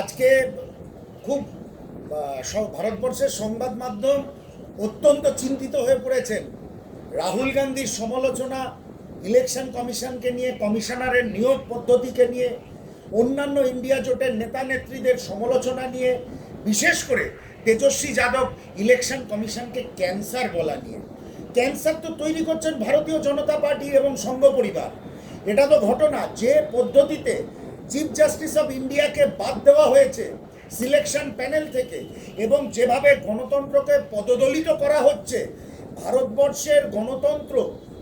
আজকে খুব ভারতবর্ষের সংবাদ মাধ্যম অত্যন্ত চিন্তিত হয়ে পড়েছেন। রাহুল গান্ধীর সমালোচনা, ইলেকশন কমিশনকে নিয়ে, কমিশনারের নিয়োগ পদ্ধতিকে নিয়ে, অন্যান্য ইন্ডিয়া জোটের নেতা নেত্রীদের সমালোচনা নিয়ে, বিশেষ করে তেজস্বী যাদব ইলেকশন কমিশনকে ক্যান্সার বলা নিয়ে। ক্যান্সার তো তৈরি করছেন ভারতীয় জনতা পার্টি এবং সংঘ পরিবার। এটা তো ঘটনা, যে পদ্ধতিতে চিফ জাস্টিস অফ ইন্ডিয়াকে বাদ দেওয়া হয়েছে সিলেকশন প্যানেল থেকে এবং যেভাবে গণতন্ত্রকে পদদলিত করা হচ্ছে, ভারতবর্ষের গণতন্ত্র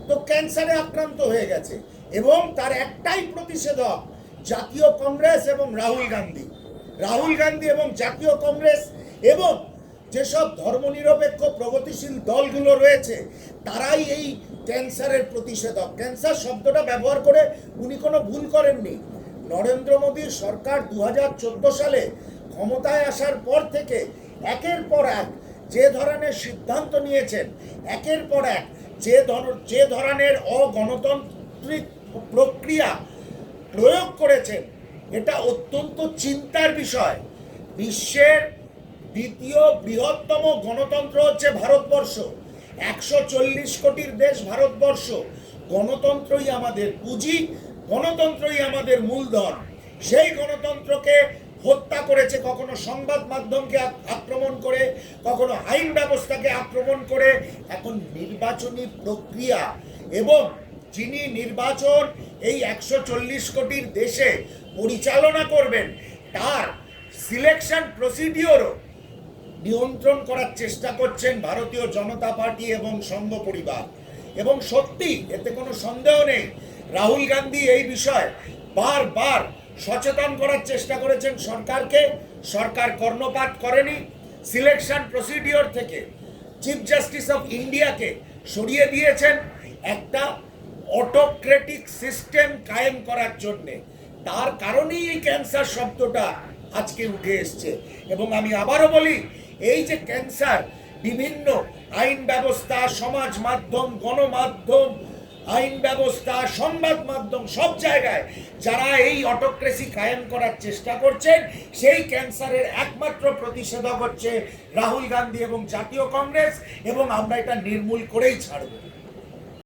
তো ক্যান্সারে আক্রান্ত হয়ে গেছে এবং তার একটাই প্রতিষেধক জাতীয় কংগ্রেস এবং রাহুল গান্ধী। রাহুল গান্ধী এবং জাতীয় কংগ্রেস এবং যেসব ধর্মনিরপেক্ষ প্রগতিশীল দলগুলো রয়েছে, তারাই এই ক্যান্সারের প্রতিষেধক। ক্যান্সার শব্দটা ব্যবহার করে উনি কোনো ভুল করেননি। নরেন্দ্র মোদীর সরকার দু হাজার চোদ্দ সালে ক্ষমতায় আসার পর থেকে একের পর এক যে ধরনের সিদ্ধান্ত নিয়েছেন, একের পর এক যে যে ধরনের অগণতান্ত্রিক প্রক্রিয়া প্রয়োগ করেছেন, এটা অত্যন্ত চিন্তার বিষয়। বিশ্বের দ্বিতীয় বৃহত্তম গণতন্ত্র হচ্ছে ভারতবর্ষ। একশো চল্লিশ কোটির দেশ ভারতবর্ষ। গণতন্ত্রই আমাদের পুঁজি গণতন্ত্রই আমাদের মূলধন। সেই গণতন্ত্রকে হত্যা করেছে, কখনো সংবাদ মাধ্যমকে আক্রমণ করে, কখনো আইন ব্যবস্থাকে আক্রমণ করে। এখন নির্বাচনী প্রক্রিয়া এবং যিনি নির্বাচন এই একশো চল্লিশ কোটির দেশে পরিচালনা করবেন, তার সিলেকশন প্রসিডিওরও নিয়ন্ত্রণ করার চেষ্টা করছেন ভারতীয় জনতা পার্টি এবং সংঘ পরিবার। এবং সত্যি, এতে কোনো সন্দেহ নেই, রাহুল গান্ধী এই বিষয়ে বারবার সচেতন করার চেষ্টা করেছেন সরকারকে। সরকার কর্ণপাত করেনি। সিলেকশন প্রসিডিওর থেকে চিফ জাস্টিস অফ ইন্ডিয়াকে সরিয়ে দিয়েছেন একটা অটোক্রেটিক সিস্টেম কায়েম করার জন্যে। তার কারণেই এই ক্যান্সার শব্দটা আজকে উঠে এসছে। এবং আমি আবারও বলি, এই যে ক্যান্সার বিভিন্ন আইন ব্যবস্থা, সমাজ মাধ্যম, গণমাধ্যম, আইন ব্যবস্থা, সংবাদ মাধ্যম, সব জায়গায় যারা এই অটোক্রেসি কায়েম করার চেষ্টা করছেন, সেই ক্যান্সারের একমাত্র প্রতিষেধক হচ্ছে রাহুল গান্ধী এবং জাতীয় কংগ্রেস, এবং আমরা এটা নির্মূল করেই ছাড়ব।